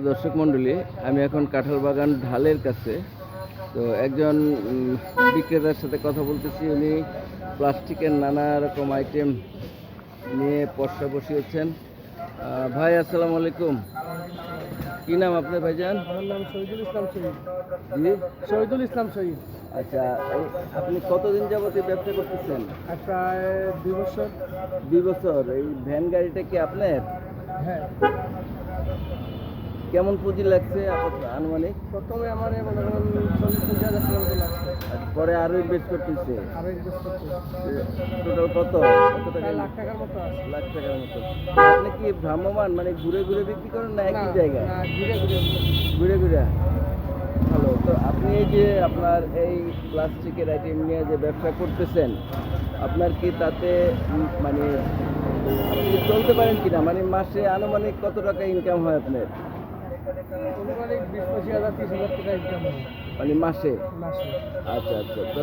প্রিয় দর্শক মণ্ডলী আমি এখন কাঁঠাল বাগান ঢালের কাছে। তো একজন বিক্রেতার সাথে কথা বলতেছি। উনি প্লাস্টিকের নানা রকম আইটেম নিয়ে পশা বসিয়েছেন। ভাই আসসালামু আলাইকুম। কি নাম আপনার ভাইজান? আমার নাম শহীদুল ইসলাম শহীদ। জি? শহীদুল ইসলাম শহীদ। আচ্ছা আপনি কতদিন যাবত এই ব্যবসা করতেছেন? প্রায় দুই বছর। দুই বছর। এই ভ্যান গাড়িটা কি আপনার? হ্যাঁ। কেমন পুঁজি লাগছে আনুমানিক? প্রথমে আমার মনে করেন চল্লিশ পঞ্চাশ হাজার মতো লাগছে। পরে আরও ইনভেস্ট করতেছে। টোটাল কত? কত টাকা লাখ টাকার মতো আছে। লাখ টাকার মতো। আপনি কি ভ্রাম্যমান মানে ঘুরে ঘুরে বিক্রি করেন না একই জায়গায়? ঘুরে ঘুরে ঘুরে ঘুরে? ভালো তো আপনি এই যে আপনার এই প্লাস্টিকের আইটেম নিয়ে যে ব্যবসা করতেছেন আপনার কি তাতে মানে আপনি চলতে পারেন কিনা? মানে মাসে আনুমানিক কত টাকা ইনকাম হয় আপনার? মানে মাসে? আচ্ছা আচ্ছা। তো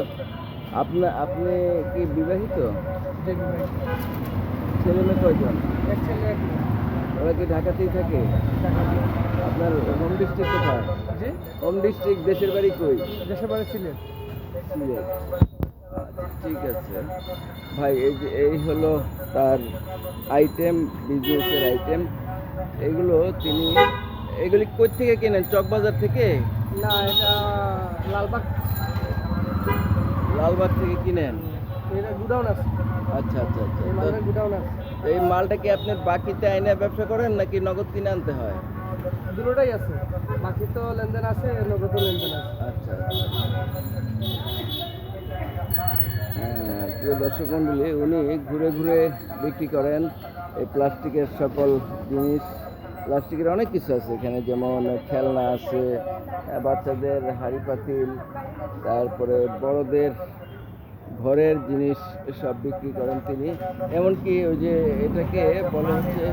আপনার আপনি কি বিবাহিত। ছেলে মেয়ে কয়জন। ওরা কি ঢাকাতেই থাকে? আপনার হোম ডিস্ট্রিক্ট কোথায়? হোম ডিস্ট্রিক্ট দেশের বাড়ি কই? দেশের বাড়ি ছিলেন সিলেট। আচ্ছা, ঠিক আছে। ভাই এই যে এই হলো তার আইটেম বিজনেসের আইটেম এগুলো তিনি এগুলি কই থেকে কেনেন? চকবাজার থেকে? না এটা লালবাগ। লালবাগ থেকে কিনেন? এটা গুডাউন আছে। আচ্ছা আচ্ছা আচ্ছা। এই গুডাউন আছে। এই মালটা কি আপনি বাকিতে আইনে ব্যবসা করেন নাকি নগদ কিনে আনতে হয়? দুটোটাই আছে। বাকি তো লেনদেন আছে নগদও লেনদেন আছে। আচ্ছা হ্যাঁ প্রিয় দর্শক মণ্ডলী উনি ঘুরে ঘুরে বিক্রি করেন এই প্লাস্টিকের সকল জিনিস। প্লাস্টিকের অনেক কিছু আছে এখানে, যেমন খেলনা আছে বাচ্চাদের হাড়ি পাতিল, তারপরে বড়দের ঘরের জিনিস সব বিক্রি করেন তিনি। এমনকি ওই যে এটাকে বলা হচ্ছে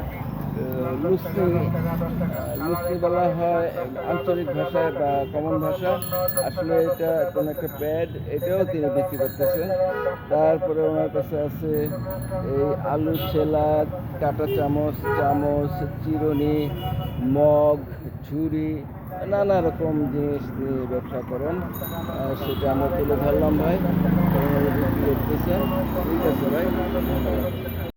লুসনি লুসনি বলা হয় আঞ্চলিক ভাষায় বা কমন ভাষা। আসলে এটা কোনো একটা প্যাড এটাও তিনি বিক্রি করতেছেন। তারপরে ওনার কাছে আছে এই আলু, ছেলা, কাঁটা চামচ চামচ, চিরুনি, মগ ঝুড়ি নানা রকম জিনিস তিনি ব্যবসা করেন। সেটা আমরা তুলে ধরলাম ভাই। করতেছেন ঠিক আছে ভাই